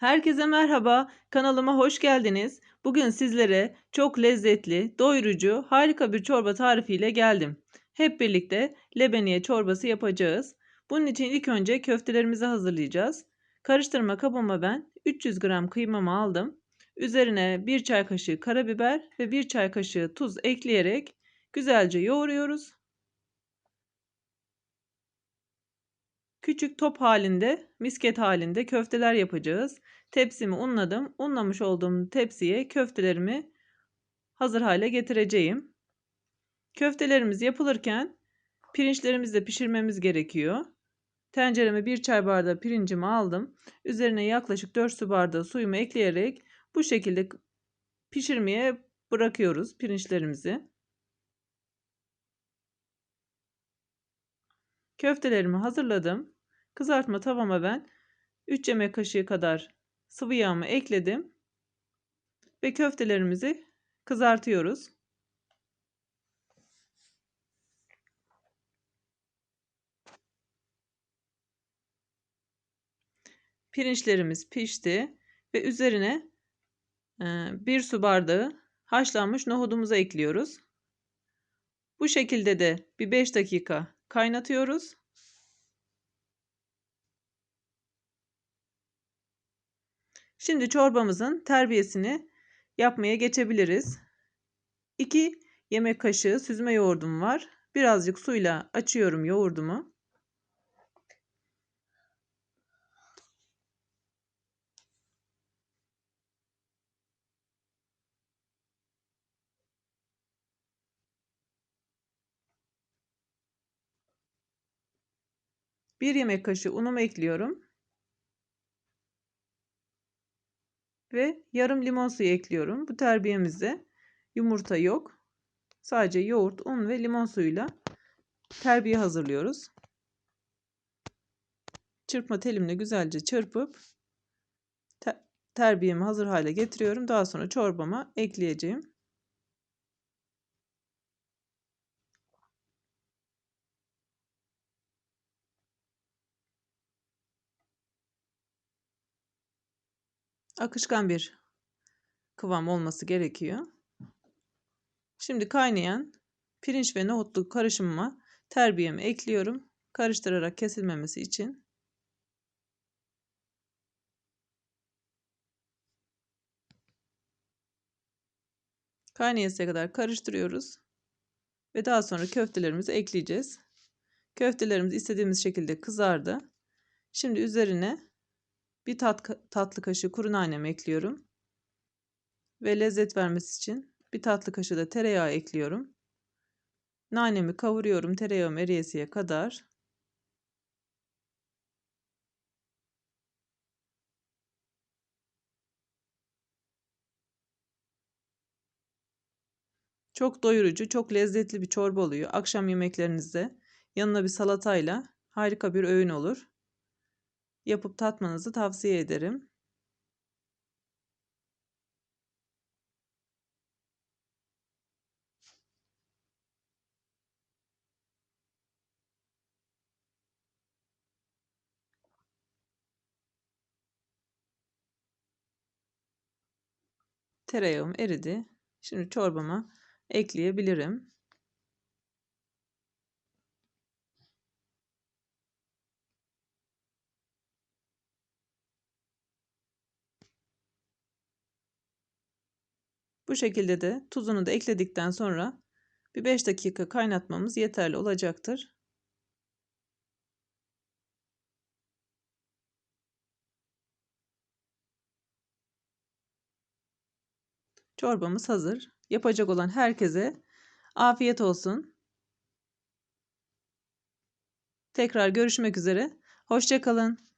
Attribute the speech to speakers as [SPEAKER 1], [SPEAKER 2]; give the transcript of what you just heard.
[SPEAKER 1] Herkese merhaba, kanalıma hoş geldiniz. Bugün sizlere çok lezzetli, doyurucu, harika bir çorba tarifiyle geldim. Hep birlikte lebeniye çorbası yapacağız. Bunun için ilk önce köftelerimizi hazırlayacağız. Karıştırma kabıma ben 300 gram kıymamı aldım. Üzerine 1 çay kaşığı karabiber ve 1 çay kaşığı tuz ekleyerek güzelce yoğuruyoruz. Küçük top halinde, misket halinde köfteler yapacağız. Tepsimi unladım. Unlamış olduğum tepsiye köftelerimi hazır hale getireceğim. Köftelerimiz yapılırken pirinçlerimizi de pişirmemiz gerekiyor. Tencereme bir çay bardağı pirincimi aldım. Üzerine yaklaşık 4 su bardağı suyumu ekleyerek bu şekilde pişirmeye bırakıyoruz pirinçlerimizi. Köftelerimi hazırladım. Kızartma tavama ben 3 yemek kaşığı kadar sıvı yağımı ekledim. Ve köftelerimizi kızartıyoruz. Pirinçlerimiz pişti ve üzerine bir su bardağı haşlanmış nohudumuzu ekliyoruz. Bu şekilde de bir 5 dakika kaynatıyoruz. Şimdi çorbamızın terbiyesini yapmaya geçebiliriz. 2 yemek kaşığı süzme yoğurdum var. Birazcık suyla açıyorum yoğurdumu. Bir yemek kaşığı unumu ekliyorum. Ve yarım limon suyu ekliyorum. Bu terbiyemizde yumurta yok. Sadece yoğurt, un ve limon suyuyla terbiye hazırlıyoruz. Çırpma telimle güzelce çırpıp te terbiyemi hazır hale getiriyorum. Daha sonra çorbama ekleyeceğim. Akışkan bir kıvam olması gerekiyor. Şimdi kaynayan pirinç ve nohutlu karışımıma terbiyemi ekliyorum. Karıştırarak kesilmemesi için. Kaynayasıya kadar karıştırıyoruz. Ve daha sonra köftelerimizi ekleyeceğiz. Köftelerimiz istediğimiz şekilde kızardı. Şimdi üzerine bir tat, tatlı kaşığı kuru nanemi ekliyorum. Ve lezzet vermesi için bir tatlı kaşığı da tereyağı ekliyorum. Nanemi kavuruyorum tereyağım eriyesiye kadar. Çok doyurucu, çok lezzetli bir çorba oluyor. Akşam yemeklerinizde yanına bir salatayla harika bir öğün olur yapıp tatmanızı tavsiye ederim. Tereyağım eridi. Şimdi çorbama ekleyebilirim. Bu şekilde de tuzunu da ekledikten sonra bir 5 dakika kaynatmamız yeterli olacaktır. Çorbamız hazır. Yapacak olan herkese afiyet olsun. Tekrar görüşmek üzere. Hoşçakalın.